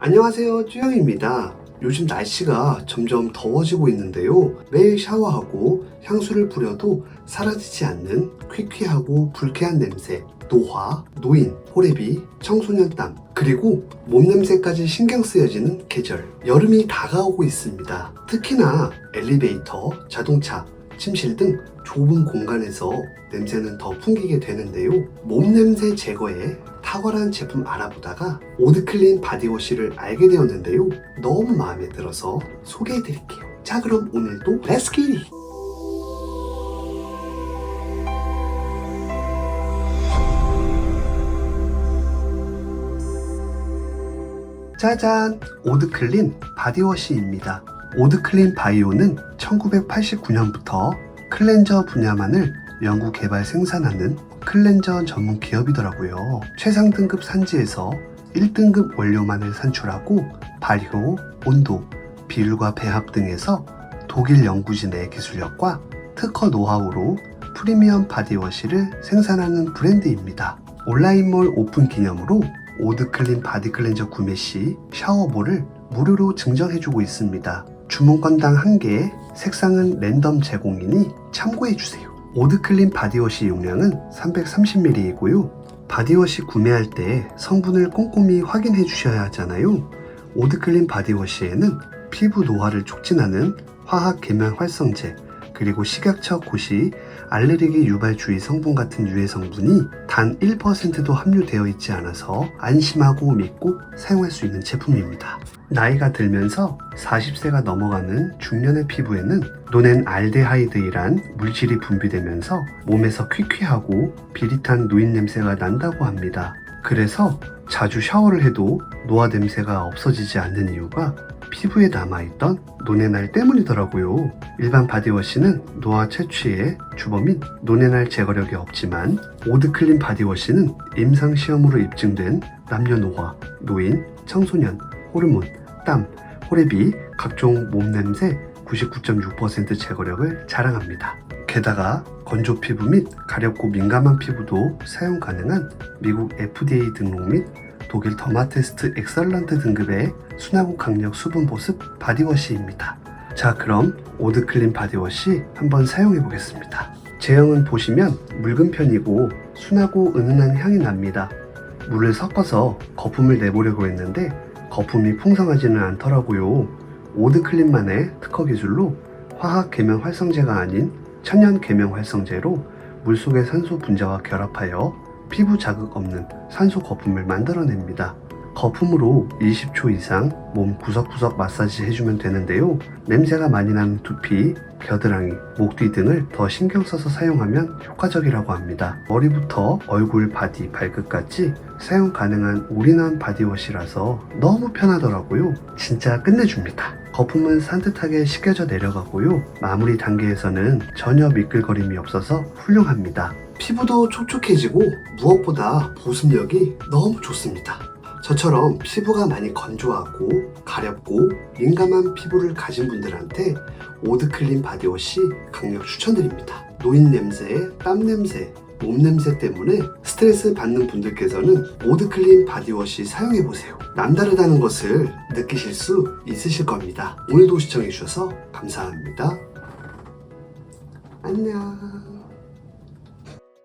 안녕하세요 쭈영입니다. 요즘 날씨가 점점 더워지고 있는데요. 매일 샤워하고 향수를 뿌려도 사라지지 않는 퀴퀴하고 불쾌한 냄새 노화, 노인, 호래비, 청소년땀 그리고 몸 냄새까지 신경 쓰여지는 계절. 여름이 다가오고 있습니다. 특히나 엘리베이터, 자동차, 침실 등 좁은 공간에서 냄새는 더 풍기게 되는데요. 몸 냄새 제거에 탁월한 제품 알아보다가 오드클린 바디워시를 알게 되었는데요. 너무 마음에 들어서 소개해 드릴게요. 자, 그럼 오늘도 렛츠 기리! 짜잔! 오드클린 바디워시입니다. 오드클린 바이오는 1989년부터 클렌저 분야만을 연구 개발 생산하는 클렌저 전문 기업이더라고요. 최상 등급 산지에서 1등급 원료만을 산출하고 발효, 온도, 비율과 배합 등에서 독일 연구진의 기술력과 특허 노하우로 프리미엄 바디워시를 생산하는 브랜드입니다. 온라인몰 오픈 기념으로 오드클린 바디 클렌저 구매 시 샤워볼을 무료로 증정해주고 있습니다. 주문건당 1개, 색상은 랜덤 제공이니 참고해주세요. 오드클린 바디워시 용량은 330ml이고요. 바디워시 구매할 때 성분을 꼼꼼히 확인해 주셔야 하잖아요. 오드클린 바디워시에는 피부 노화를 촉진하는 화학 계면 활성제, 그리고 식약처 고시 알레르기 유발 주의 성분 같은 유해 성분이 단 1%도 함유되어 있지 않아서 안심하고 믿고 사용할 수 있는 제품입니다. 나이가 들면서 40세가 넘어가는 중년의 피부에는 노넨 알데하이드이란 물질이 분비되면서 몸에서 퀴퀴하고 비릿한 노인 냄새가 난다고 합니다. 그래서 자주 샤워를 해도 노화 냄새가 없어지지 않는 이유가 피부에 남아있던 노네날 때문이더라고요. 일반 바디워시는 노화 채취에 주범인 노네날 제거력이 없지만 오드클린 바디워시는 임상시험으로 입증된 남녀노화, 노인, 청소년, 호르몬, 땀, 호래비, 각종 몸냄새 99.6% 제거력을 자랑합니다. 게다가 건조 피부 및 가렵고 민감한 피부도 사용 가능한 미국 FDA 등록 및 독일 더마테스트 엑설런트 등급의 순하고 강력 수분 보습 바디워시입니다. 자 그럼 오드클린 바디워시 한번 사용해 보겠습니다. 제형은 보시면 묽은 편이고 순하고 은은한 향이 납니다. 물을 섞어서 거품을 내보려고 했는데 거품이 풍성하지는 않더라고요. 오드클린만의 특허 기술로 화학 계면 활성제가 아닌 천연 계면 활성제로 물속의 산소 분자와 결합하여 피부 자극 없는 산소 거품을 만들어냅니다. 거품으로 20초 이상 몸 구석구석 마사지 해주면 되는데요. 냄새가 많이 나는 두피, 겨드랑이, 목 뒤 등을 더 신경 써서 사용하면 효과적이라고 합니다. 머리부터 얼굴, 바디, 발끝까지 사용 가능한 올인원 바디워시라서 너무 편하더라고요. 진짜 끝내줍니다. 거품은 산뜻하게 씻겨져 내려가고요. 마무리 단계에서는 전혀 미끌거림이 없어서 훌륭합니다. 피부도 촉촉해지고 무엇보다 보습력이 너무 좋습니다. 저처럼 피부가 많이 건조하고 가렵고 민감한 피부를 가진 분들한테 오드클린 바디워시 강력 추천드립니다. 노인 냄새, 땀 냄새, 몸 냄새 때문에 스트레스 받는 분들께서는 오드클린 바디워시 사용해보세요. 남다르다는 것을 느끼실 수 있으실 겁니다. 오늘도 시청해주셔서 감사합니다. 안녕.